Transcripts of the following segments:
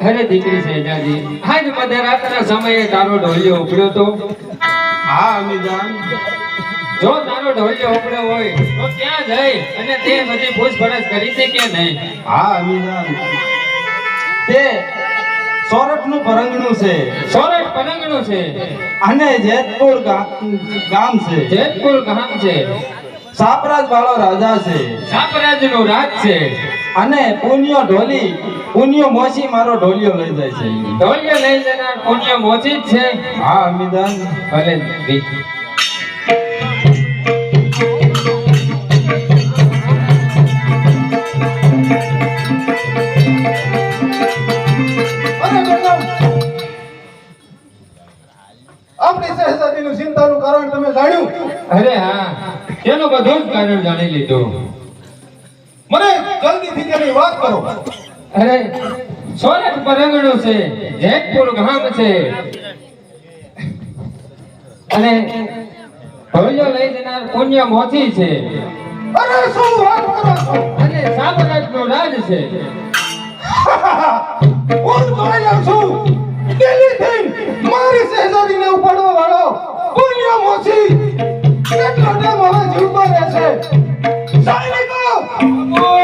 અરે દીકરી આજ મધ્યરાત્રના સમયે તારો ઢોલિયો ઉપડ્યો તો? હા અમીજાન જો તારો ઢોલિયો ઉપડ્યો હોય તો ક્યાં જઈ અને તે બધી પૂછપરછ કરી છે કે નહીં? હા અમીજાન તે સોરઠનું પરંગણું છે. સોરઠ પલંગનું છે. અને જેતપુર ગામ છે. જેતપુર ગામ છે. સાપરાજ વાળો રાજા છે. સાપરાજ નો રાજ છે. અને પુન્યો ઢોલી પુન્યો મોસી મારો ઢોલિયો લઈ જાય છે. ઢોલિયો લઈ જનાર પુન્યો મોચી જ છે. હા અમિદાન. ભલે જાણ્યું? અરે હા તેનું બધું જ કારણ જાણી લીધું. મને જલ્દીથી તેની વાત કરો. અરે સોરઠ પરંગણું છે જેતપુર ગામ છે. અને ભવ્ય લઈ જનાર પુણ્ય મોથી છે. અરે શું વાત કરો છો? અને નો રાજ છે. હું જોઈ છું. દિલ્હીથી મારી શહેજાદીને ઉપાડવા વાળો. પુણ્ય મોસી કેટલો ટાઈમ હવે જીવતો રહેશે સૈનિકો સૈન્ય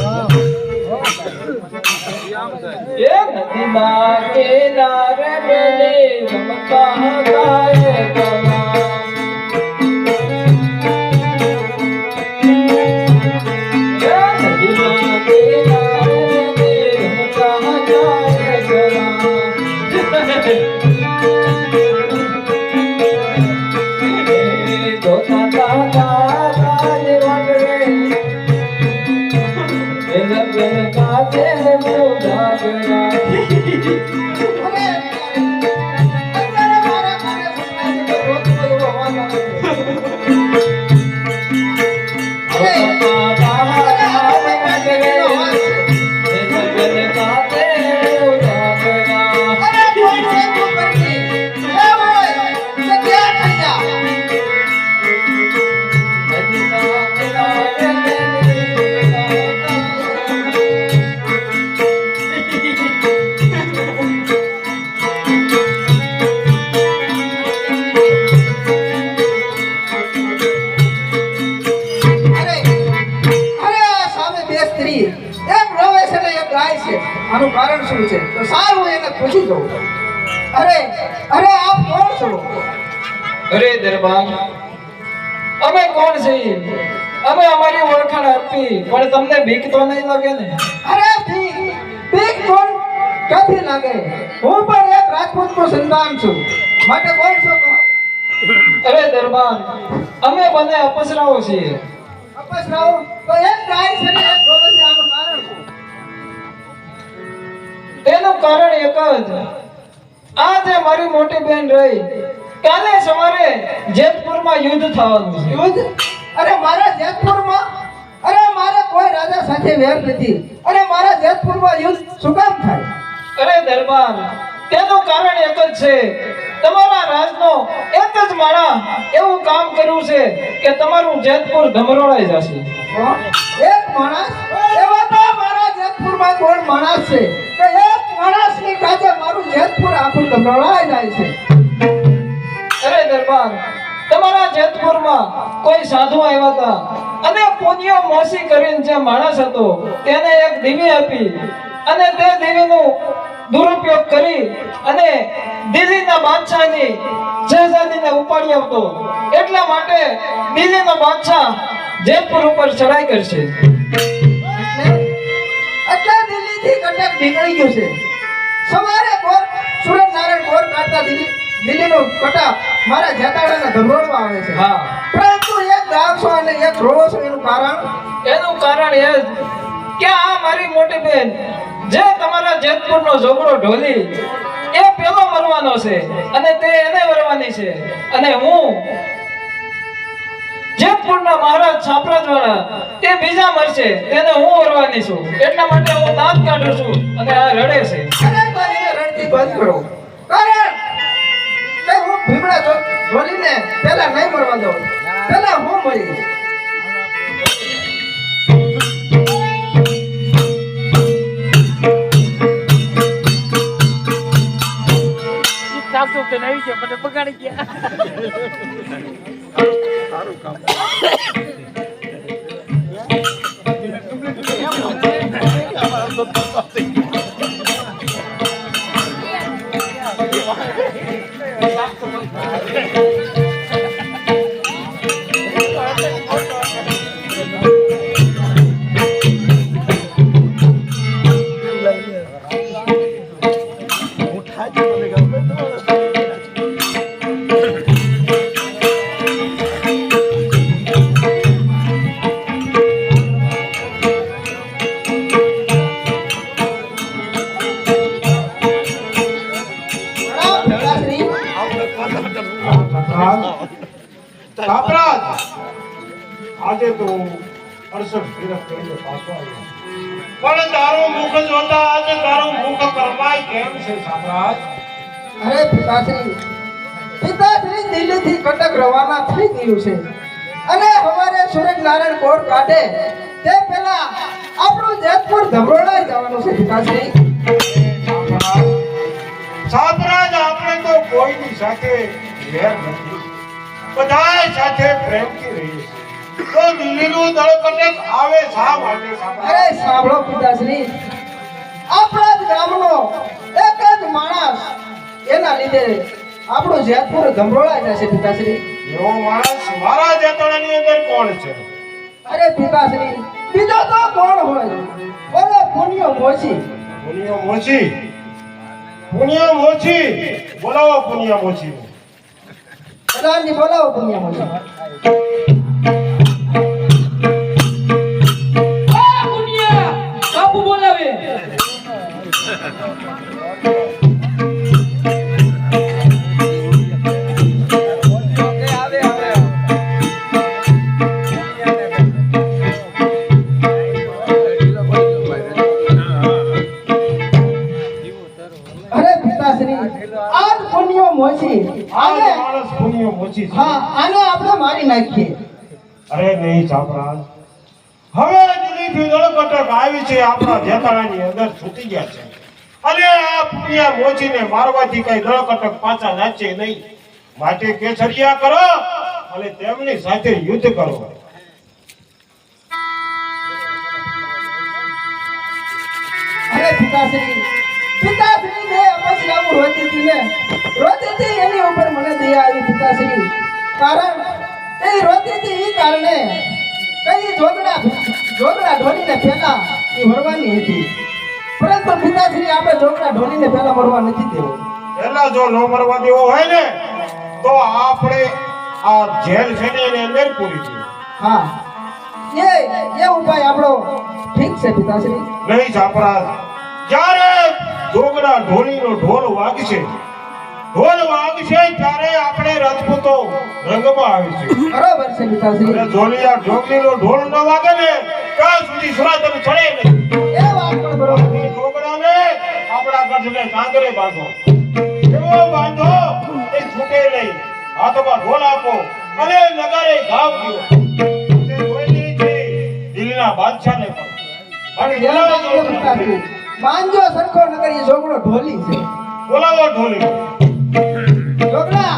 એ નદીના કિનારે બેને રમતા ગાય ગવા. આપી પણ તમને બીક તો નહીં લાગે ને? અરે બીક બીક કોણ ક્યાંથી લાગે? હું પણ એક રાજપૂતનું સંતાન છું. માટે બોલ કહો? અરે દરબાર અમે બંને અપસરાઓ છીએ. અપસરાઓ? તો એક ગાય છે ને એક રોવે છે આનું કારણ શું? તેનું કારણ એક જ. આ જે મારી મોટી બેન રહી કાલે સવારે જેતપુરમાં યુદ્ધ થવાનું છે. યુદ્ધ? અરે મારા જેતપુરમાં? અરે મારે કોઈ રાજા સાથે વેર નથી. અરે મારા જેતપુરમાં યુદ્ધ શું કામ થાય? અરે દરબાર તેનું કારણ એક જ છે. તમારા રાજનો એક જ માણા એવું કામ કર્યું છે કે તમારું જેતપુર ધમરોળાઈ જશે. એક માણસ? એવા તો મારા જેતપુરમાં કોણ માણસ છે? કે એક માણસની કાજે મારું જેતપુર આખું ધમરોળાઈ જાય છે. અરે દરબાર તમારા જેતપુરમાં કોઈ સાધુ આવ્યા હતા? અને પુણ્ય મોસી કરીને જે માણસ હતો તેને એક દીવી આપી અને તે દીવીનું દુરુપયોગ કરી અને દિલ્હીના બાદશાહની શહેજાદીને ઉપાડી આવતો. એટલા માટે દિલ્હીનો બાદશાહ જયપુર ઉપર ચડાઈ કરશે. એટલે દિલ્હીથી કટક નીકળી ગયું છે. સવારે ગોર સુરત નારાયણ ગોર કાઢતા દિલ્હી દિલ્હીનો કટક મારા જેતાડાના ધમરોળમાં આવે છે. હા. એક અને એક રોવો છો એનું કારણ? એનું કારણ એ કે આ મારી મોટી બેન જે તમારા જેતપુરનો ઝોગડો ઢોલી એ પેલો મરવાનો છે અને તે એને મરવાની છે. અને હું જેતપુરના મહારાજ છાપરાજવાળા તે બીજા મરશે તેને હું મરવાની છું. એટલા માટે હું દાંત કાઢું છું અને આ રડે છે. રડતી બંધ કરો. કારણ કે હું ભીમડા ઢોલીને પહેલા નહીં મરવા દઉં. પહેલા હું મળી? આવી છે મને બગાડી ગયા. પ્રણામ, કાપરાજ આજે તો અડસઠ ફેરફ કરીને પાછો આવ્યો. પણ તારો મુખ જોતા આજે તારો મુખ કરવાય કેમ છે સામ્રાજ અરે પિતાશ્રી પિતાશ્રી દિલ્હીથી કટક રવાના થઈ ગયું છે. અને અમારે સુરજ નારાયણ કોર કાઢે તે પહેલા આપણું જેતપુર ધમરોડા જવાનું છે પિતાશ્રી. સાપરાજ આપણે તો કોઈની સાથે વેર નથી. બધાય સાથે પ્રેમથી રહીએ તો દિલ્હીનું દળકટક આવે શા માટે અરે સાંભળો પિતાશ્રી. આપણા જ ગામનો એક જ માણસ એના લીધે આપણું જેતપુર ધમરોળાઈ જશે પિતાશ્રી. એવો માણસ મારા જેતણાની અંદર કોણ છે? અરે પિતાશ્રી બીજો તો કોણ હોય? બોલો પુણ્યો મોચી. પુનિયા મોચી. પુનિયા મોચી. બોલાવો પુનિયા મોચી પ્રધાનજી બોલાવો પુણ્યો પુનિયા મોચી છે. હા આનો આપણે મારી નાખીએ. અરે નહીં ચાપરાજ હવે દિલ્હીથી દળકટક આવી છે આપણા જેતાણાની અંદર છૂટી ગયા છે. અને આ પુનિયા મોચીને મારવાથી કઈ દળકટક પાછા નાચે નહીં. માટે કેસરિયા કરો અને તેમની સાથે યુદ્ધ કરો. અરે પિતાશ્રી પિતાશ્રી બે અપસ્યાઓ રોતી હતી ને. રોતી હતી એની ઉપર મને દયા આવી પિતાશ્રી. કારણ એ રોતી હતી એ કારણે કઈ જોગડા જોગડા ઢોલીને પહેલા એ મરવાની હતી. પરંતુ પિતાશ્રી આપણે જોગડા ઢોલીને પહેલા મરવા નથી દેવો. પેલા જો ન મરવા દેવો હોય ને તો આપણે આ જેલ છે ને એને અંદર પૂરી છે હા. એ એ ઉપાય આપણો ઠીક છે પિતાશ્રી. નહીં ચાપરાજ જ્યારે જોગડા ઢોળીનો ઢોલ વાગશે. ઢોલ વાગશે ત્યારે આપણે રાજપૂતો રંગમાં આવીશું બરાબર છે પિતાશ્રી. અને જોલિયા ઢોકલીનો ઢોલ ન વાગે ને ત્યાં સુધી સુરાતન ચડે નહીં. એ વાત પણ બરાબર. એ જોગડાને આપણા ગઢને કાંગરે બાંધો. એવો બાંધો એ છૂટે નહીં. હાથમાં ઢોલ આપો અને નગારે ગાવ દો તે જોઈ છે દિલ્હીના બાદશાહને પણ. અને માંજો સરખો નગરી છોકરો ઢોલી છે. બોલાવો ઢોલી. ઢોકળા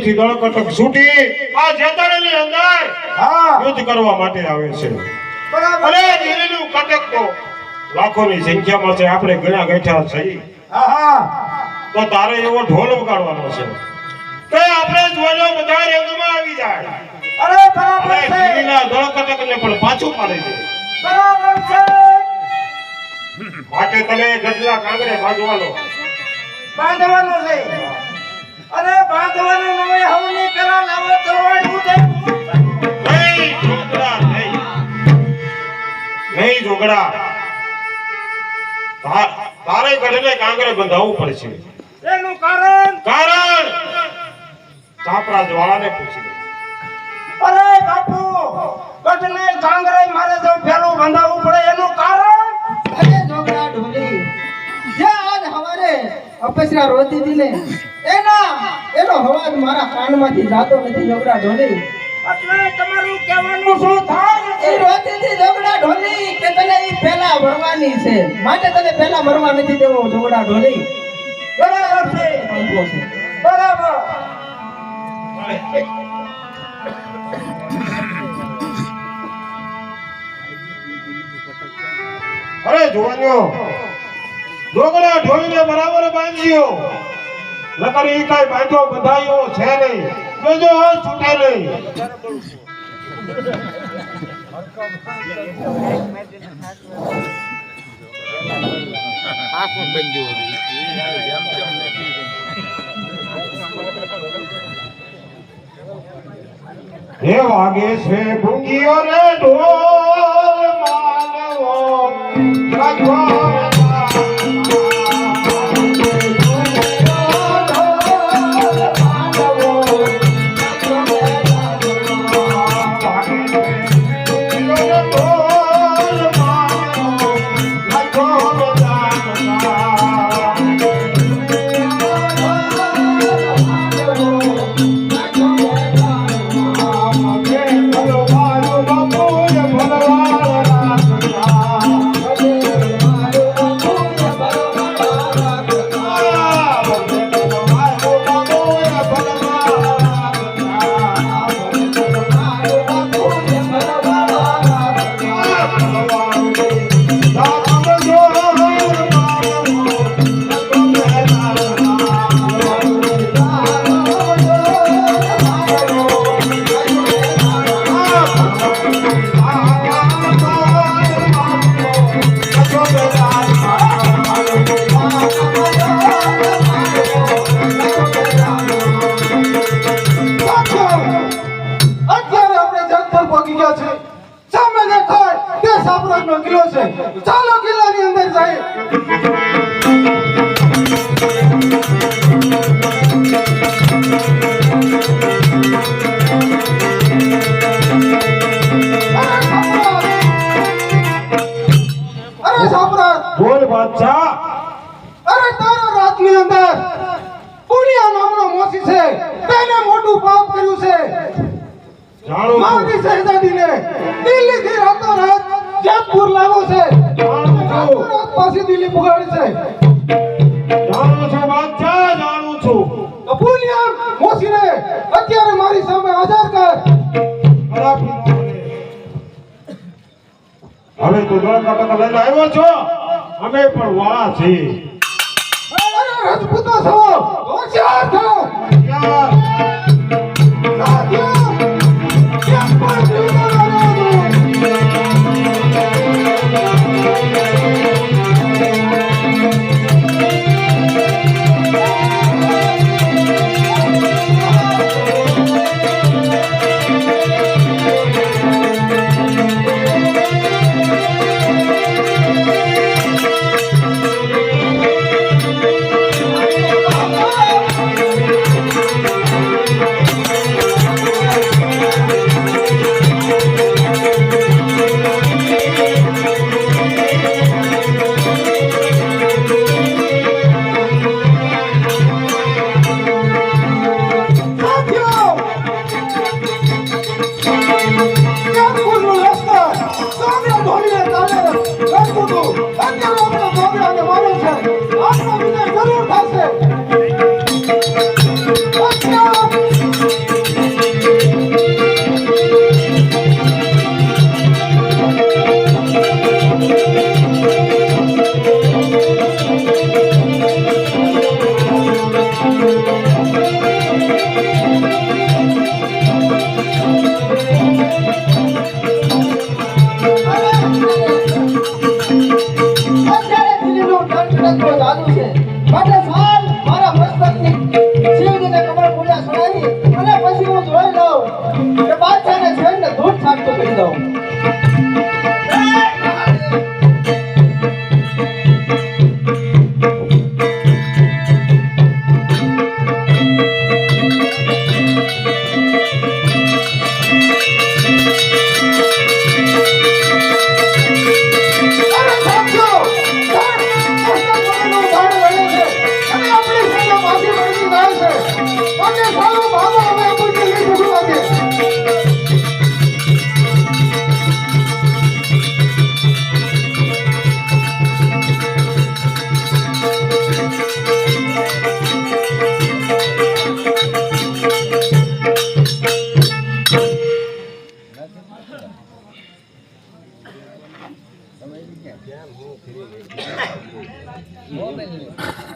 દિલ્હીથી દળકટક છૂટી આ જેતરણની અંદર હા. યુદ્ધ કરવા માટે આવે છે. અને દિલ્હીનું કટક તો લાખોની સંખ્યામાં છે આપણે ઘણા હા હા તો તારે એવો ઢોલ વગાડવાનો છે. કે આપણે જોજો બધા રંગમાં આવી જાય. અરે બરાબર છે. દિલ્હીના દળકટકને પણ પાછું પાડી દે. બરાબર છે. માટે તમે ગઢલા કાંગરે બાંધવાનો. બાંધવાનો છે. અરે બાંધવાનો નવે હવની પેલા લાવો તલવાર ઉઠે. નહીં જોગડા નહીં. નહીં જોગડા તારે ગઢને કાંગરે બંધાવવું પડશે. એનું કારણ? કારણ? ચાપડા જ્વાળાને પૂછી લે. અરે બાપુ કટને કાંગરે મારે તો પેલું બંધાવવું પડે. એનું કારણ? અરે ઢોકળા ઢોલી જે આજ હવારે અપસરા રોતી હતી ને એના એનો અવાજ મારા કાનમાંથી જાતો નથી ઢોકળા ઢોલી. એટલે તમારું કહેવાનું શું થાય? એ રોતી હતી ઢોકળા ઢોલી કે તને એ પહેલા મરવાની છે? માટે તને પહેલા મરવા નથી દેવો ઢોકળા ઢોલી. બરાબર છે. બરાબર. અરે જોવાનીઓ જોગડા ઢોળીને બરાબર બાંધ્યો. નકર ઈ કાંઈ બાંધ્યો બધાયો છે નહીં. જોજો હાલ છૂટે નહીં. હે વાગે છે ભૂંગીઓ રે ઢોલ માનવો. અત્યારે અત્યારે મારી સામે હાજર કાર્ડ. હવે તું દળકટક લઈને આવ્યો છો? અમે પણ વાળા છીએ. રાજપૂતો છો.